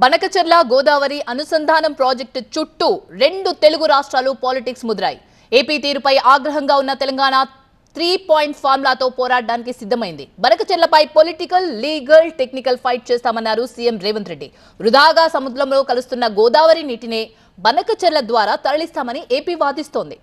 బనకచెర్ల గోదావరి అనుసంధానం ప్రాజెక్టు చుట్టూ రెండు తెలుగు రాష్ట్రాలు పాలిటిక్స్ ముదిరాయి. ఏపీ తీరుపై ఆగ్రహంగా ఉన్న తెలంగాణ త్రీ పాయింట్ ఫార్ములాతో పోరాడడానికి సిద్ధమైంది. బనకచెర్లపై పొలిటికల్ లీగల్ టెక్నికల్ ఫైట్ చేస్తామన్నారు సీఎం రేవంత్ రెడ్డి. వృధాగా సముద్రంలో కలుస్తున్న గోదావరి నీటినే బనకచెర్ల ద్వారా తరలిస్తామని ఏపీ వాదిస్తోంది.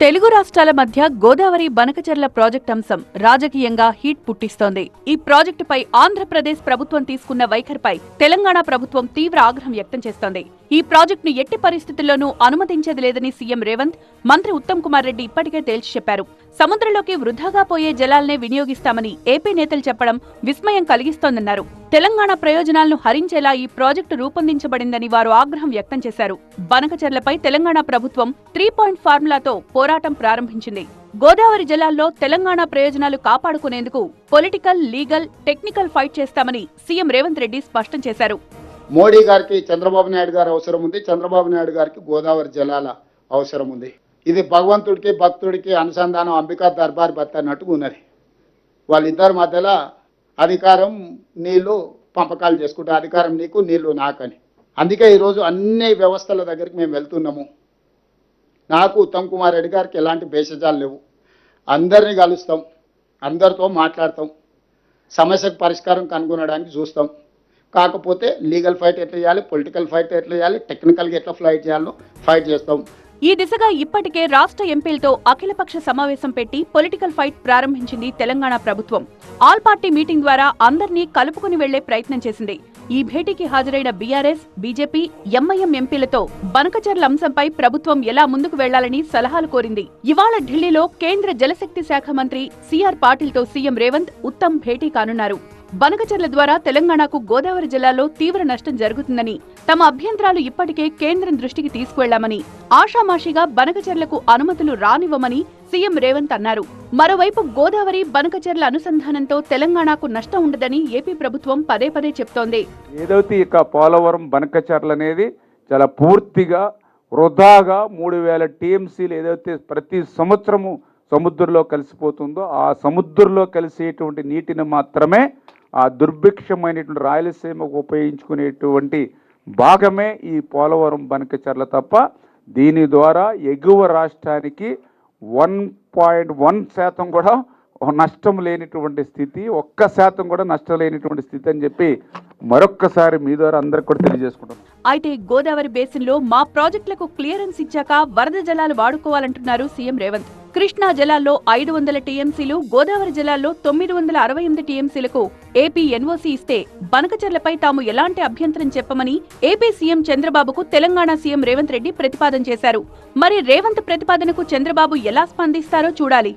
తెలుగు రాష్ట్రాల మధ్య గోదావరి బనకచర్ల ప్రాజెక్ట్ అంశం రాజకీయంగా హీట్ పుట్టిస్తోంది. ఈ ప్రాజెక్టుపై ఆంధ్రప్రదేశ్ ప్రభుత్వం తీసుకున్న వైఖరిపై తెలంగాణ ప్రభుత్వం తీవ్ర ఆగ్రహం వ్యక్తం చేస్తోంది. ఈ ప్రాజెక్టును ఎట్టి పరిస్థితుల్లోనూ అనుమతించేది లేదని సీఎం రేవంత్ మంత్రి ఉత్తమ్ కుమార్ రెడ్డి ఇప్పటికే తేల్చి చెప్పారు. సముద్రంలోకి వృధాగా పోయే జలాలనే వినియోగిస్తామని ఏపీ నేతలు చెప్పడం విస్మయం కలిగిస్తోందన్నారు. తెలంగాణ ప్రయోజనాలను హరించేలా ఈ ప్రాజెక్టు రూపొందించబడిందని వారు ఆగ్రహం వ్యక్తం చేశారు. బనకచెర్లపై తెలంగాణ ప్రభుత్వం త్రీ పాయింట్ ఫార్ములాతో పోరాటం ప్రారంభించింది. గోదావరి జలాల్లో తెలంగాణ ప్రయోజనాలు కాపాడుకునేందుకు పొలిటికల్ లీగల్ టెక్నికల్ ఫైట్ చేస్తామని సీఎం రేవంత్ రెడ్డి స్పష్టం చేశారు. మోడీ గారికి చంద్రబాబు నాయుడు గారు అవసరం ఉంది. చంద్రబాబు నాయుడు గారికి గోదావరి జలాల అవసరం ఉంది. ఇది భగవంతుడికి భక్తుడికి అనుసంధానం అంబికా దర్బార్ భర్త అన్నట్టుగా ఉన్నది. వాళ్ళిద్దరి మధ్యలో అధికారం నీళ్ళు పంపకాలు చేసుకుంటే అధికారం నీకు నీళ్ళు నాకని. అందుకే ఈరోజు అన్ని వ్యవస్థల దగ్గరికి మేము వెళ్తున్నాము. నాకు ఉత్తమ్ కుమార్ రెడ్డి గారికి ఎలాంటి భేషజాలు లేవు. అందరినీ కలుస్తాం. అందరితో మాట్లాడతాం. సమస్యకు పరిష్కారం కనుగొనడానికి చూస్తాం. కాకపోతే లీగల్ ఫైట్ ఎట్లా చేయాలి? పొలిటికల్ ఫైట్ ఎట్లా చేయాలి? టెక్నికల్గా ఎట్లా ఫ్లైట్ చేయాలో ఫైట్ చేస్తాం. ఈ దిశగా ఇప్పటికే రాష్ట్ర ఎంపీలతో అఖిలపక్ష సమావేశం పెట్టి పొలిటికల్ ఫైట్ ప్రారంభించింది తెలంగాణ ప్రభుత్వం. ఆల్ పార్టీ మీటింగ్ ద్వారా అందర్నీ కలుపుకుని వెళ్ళే ప్రయత్నం చేసింది. ఈ భేటీకి హాజరైన బీఆర్ఎస్ బీజేపీ ఎంఐఎం ఎంపీలతో బనకచర్ల అంశంపై ప్రభుత్వం ఎలా ముందుకు వెళ్ళాలని సలహాలు కోరింది. ఇవాళ ఢిల్లీలో కేంద్ర జలశక్తి శాఖ మంత్రి సిఆర్ పాటిల్తో సీఎం రేవంత్ ఉత్తమ్ భేటీ కానున్నారు. బనకచర్ల ద్వారా తెలంగాణకు గోదావరి జిల్లాలో తీవ్ర నష్టం జరుగుతుందని తమ అభ్యంతరాలు ఇప్పటికే కేంద్రం దృష్టికి తీసుకువెళ్ళామని ఆషామాషిగా బనకచర్లకు అనుమతులు రానివ్వమని సీఎం రేవంత్ అన్నారు. మరోవైపు గోదావరి బనకచర్ల అనుసంధానంతో తెలంగాణకు నష్టం ఉండదని ఏపీ ప్రభుత్వం పదే పదే చెప్తోంది. ఏదైతే ఇక పోలవరం బనకచర్ల అనేది చాలా పూర్తిగా వృధాగా మూడు వేల టీఎంసీలు ఏదైతే ప్రతి సంవత్సరము సముద్రంలో కలిసిపోతుందో ఆ సముద్రంలో కలిసేటువంటి నీటిని మాత్రమే ఆ దుర్భిక్షమైనటువంటి రాయలసీమకు ఉపయోగించుకునేటువంటి భాగమే ఈ పోలవరం బనకచర్ల తప్ప దీని ద్వారా ఎగువ రాష్ట్రానికి వన్ పాయింట్ వన్ శాతం కూడా నష్టం లేనిటువంటి స్థితి ఒక్క శాతం కూడా నష్టం లేనిటువంటి స్థితి అని చెప్పి మరొక్కసారి మీ ద్వారా అందరికి కూడా తెలియజేసుకుంటాం అయితే గోదావరి బేసిన్లో మా ప్రాజెక్టులకు క్లియరెన్స్ ఇచ్చాక వరద జలాలు వాడుకోవాలంటున్నారు సీఎం రేవంత్. కృష్ణా జలాల్లో ఐదు వందల టీఎంసీలు గోదావరి జలాల్లో తొమ్మిది వందల అరవై ఎనిమిది టీఎంసీలకు ఏపీ ఎన్ఓసీ ఇస్తే బనకచర్లపై తాము ఎలాంటి అభ్యంతరం చెప్పమని ఏపీ సీఎం చంద్రబాబుకు తెలంగాణ సీఎం రేవంత్ రెడ్డి ప్రతిపాదన చేశారు. మరి రేవంత్ ప్రతిపాదనకు చంద్రబాబు ఎలా స్పందిస్తారో చూడాలి.